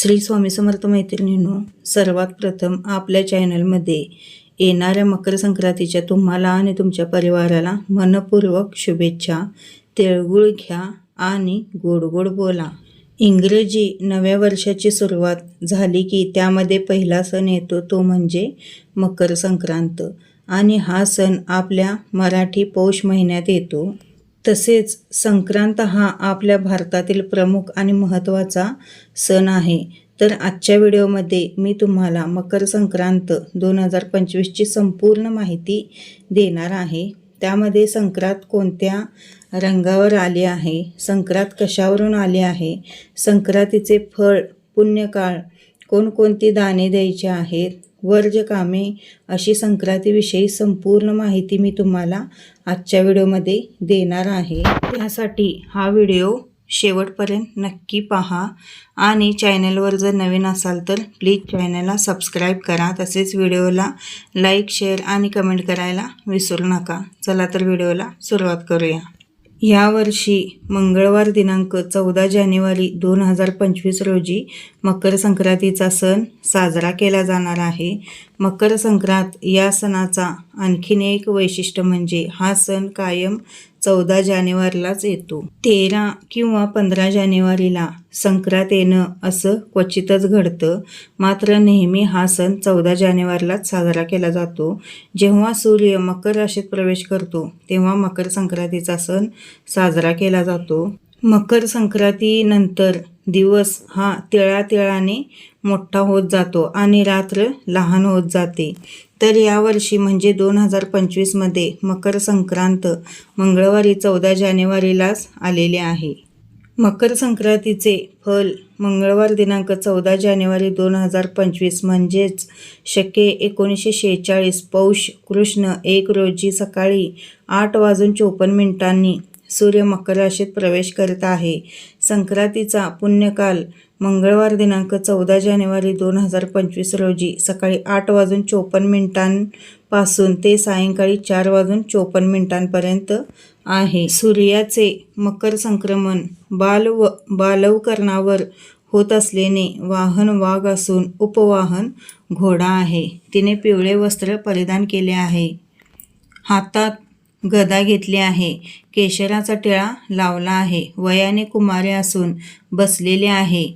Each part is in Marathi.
श्री स्वामी समर्थ मैत्रिणींनो सर्वात प्रथम आपल्या चॅनलमध्ये येणाऱ्या मकर संक्रांतीच्या तुम्हाला आणि तुमच्या परिवाराला मनपूर्वक शुभेच्छा. तिळगुळ घ्या आणि गोड गोड बोला. इंग्रजी नव्या वर्षाची सुरुवात झाली की त्यामध्ये पहिला सण येतो तो म्हणजे मकर संक्रांत. आणि हा सण आपल्या मराठी पौष महिन्यात येतो. तसेच संक्रांत हा आपल्या भारतातील प्रमुख आणि महत्त्वाचा सण आहे. तर आजच्या व्हिडिओमध्ये मी तुम्हाला मकर संक्रांत दोन हजार पंचवीसची संपूर्ण माहिती देणार आहे. त्यामध्ये संक्रांत कोणत्या रंगावर आली आहे? संक्रांत कशावरून आली आहे? संक्रांतीचे फळ पुण्यकाळ कोणकोणती दाने द्यायचे आहेत? वर्ज कामे अशी संक्रांतीविषयी संपूर्ण माहिती मी तुम्हाला आजच्या व्हिडिओमध्ये देणार आहे. त्यासाठी हा व्हिडिओ शेवटपर्यंत नक्की पहा आणि चॅनलवर जर नवीन असाल तर प्लीज चॅनलला सबस्क्राईब करा. तसेच व्हिडिओला लाईक शेअर आणि कमेंट करायला विसरू नका. चला तर व्हिडिओला सुरुवात करूया. यावर्षी मंगळवार दिनांक चौदा जानेवारी दोन हजार पंचवीस रोजी मकर संक्रांतीचा सण साजरा केला जाणार आहे. मकर संक्रांत या सणाचा आणखीन एक वैशिष्ट्य म्हणजे हा सण कायम चौदा जानेवारीलाच येतो. तेरा किंवा पंधरा जानेवारीला संक्रांत येणं असं क्वचितच घडतं. मात्र नेहमी हा सण चौदा जानेवारीलाच साजरा केला जातो. जेव्हा सूर्य मकर राशीत प्रवेश करतो तेव्हा मकर संक्रांतीचा सण साजरा केला जातो. मकर संक्रांतीनंतर दिवस हा तिळातिळाने मोठा होत जातो आणि रात्र लहान होत जाते. तर यावर्षी म्हणजे दोन हजार पंचवीसमध्ये मकर संक्रांत मंगळवारी चौदा जानेवारीलाच आलेले आहे. मकर संक्रांतीचे फल मंगळवार दिनांक चौदा जानेवारी दोन हजार पंचवीस म्हणजेच शके एकोणीसशे शेहेचाळीस पौष कृष्ण एक रोजी सकाळी आठ वाजून चोपन्न मिनिटांनी सूर्य मकर राशीत प्रवेश करत आहे. संक्रांतीचा पुण्यकाल मंगळवार दिनांक चौदा जानेवारी दोन हजार पंचवीस रोजी सकाळी आठ वाजून चोपन्न मिनिटांपासून ते सायंकाळी चार वाजून चोपन्न मिनिटांपर्यंत आहे. सूर्याचे मकर संक्रमण बाल व बालवकरणावर होत असल्याने वाहन वाघ असून उपवाहन घोडा आहे. तिने पिवळे वस्त्र परिधान केले आहे. हातात गदा घेतली आहे. केशराचा टिळा लावला आहे. वयाने कुमारे असून बसलेले आहे.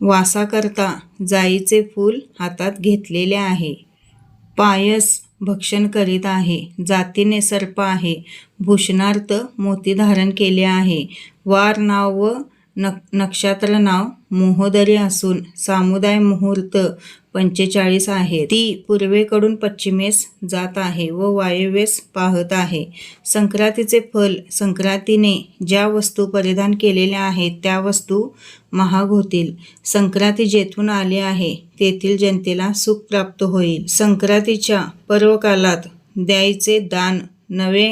वासाकरता जाईचे फूल हातात घेतलेले आहे. पायस भक्षण करीत आहे. जातीने सर्प आहे. भूषणार्थ मोती धारण केले आहे. वार नाव व नक नक्षत्र नाव मोहोदरी असून सामुदाय मुहूर्त पंचेचाळीस आहे. ती पूर्वेकडून पश्चिमेस जात आहे व वायव्येस पाहत आहे. संक्रांतीचे फल संक्रांतीने ज्या वस्तू परिधान केलेल्या आहेत त्या वस्तू महाग होतील. संक्रांती जेथून आली आहे तेथील जनतेला सुख प्राप्त होईल. संक्रांतीच्या पर्वकालात द्यायचे दान नवे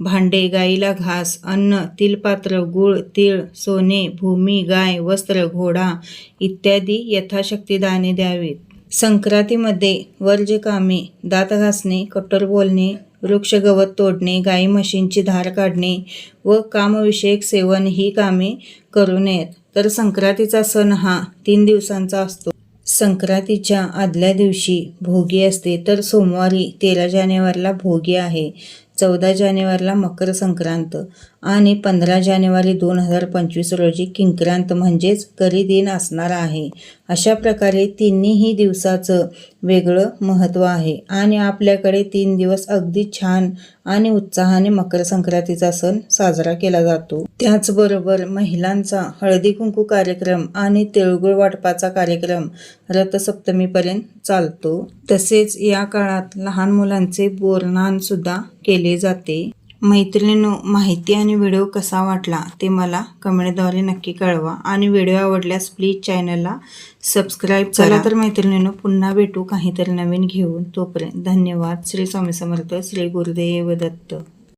भांडे गाईला घास अन्न तिलपात्र गूळ तीळ सोने भूमी गाय वस्त्र घोडा इत्यादी यथाशक्ती दाने द्यावीत. संक्रांतीमध्ये वर्ज्य कामे दात घासणे कट्टर बोलणे वृक्ष गवत तोडणे गाई म्हशींची धार काढणे व कामविषयक सेवन ही कामे करू नयेत. तर संक्रांतीचा सण हा तीन दिवसांचा असतो. संक्रांतीच्या आदल्या दिवशी भोगी असते. तर सोमवारी तेरा जानेवारीला भोगी आहे. चौदा जानेवारीला मकर संक्रांत आणि पंधरा जानेवारी दोन हजार पंचवीस रोजी किंक्रांत म्हणजेच करी दिन असणार आहे. अशा प्रकारे तिन्हीही दिवसाचं वेगळं महत्त्व आहे. आणि आपल्याकडे तीन दिवस अगदी छान आणि उत्साहाने मकर संक्रांतीचा सण साजरा केला जातो. त्याचबरोबर महिलांचा हळदी कुंकू कार्यक्रम आणि तिळगुळ वाटपाचा कार्यक्रम रथसप्तमीपर्यंत चालतो. तसेच या काळात लहान मुलांचे बोरणानसुद्धा केले जाते. मैत्रिणींनो माहिती आणि व्हिडिओ कसा वाटला ते मला कमेंटद्वारे नक्की कळवा. आणि व्हिडिओ आवडल्यास प्लीज चॅनलला सबस्क्राईब चला तर मैत्रिणींनो पुन्हा भेटू काहीतरी नवीन घेऊन. तोपर्यंत धन्यवाद. श्री स्वामी समर्थ श्री गुरुदेव दत्त.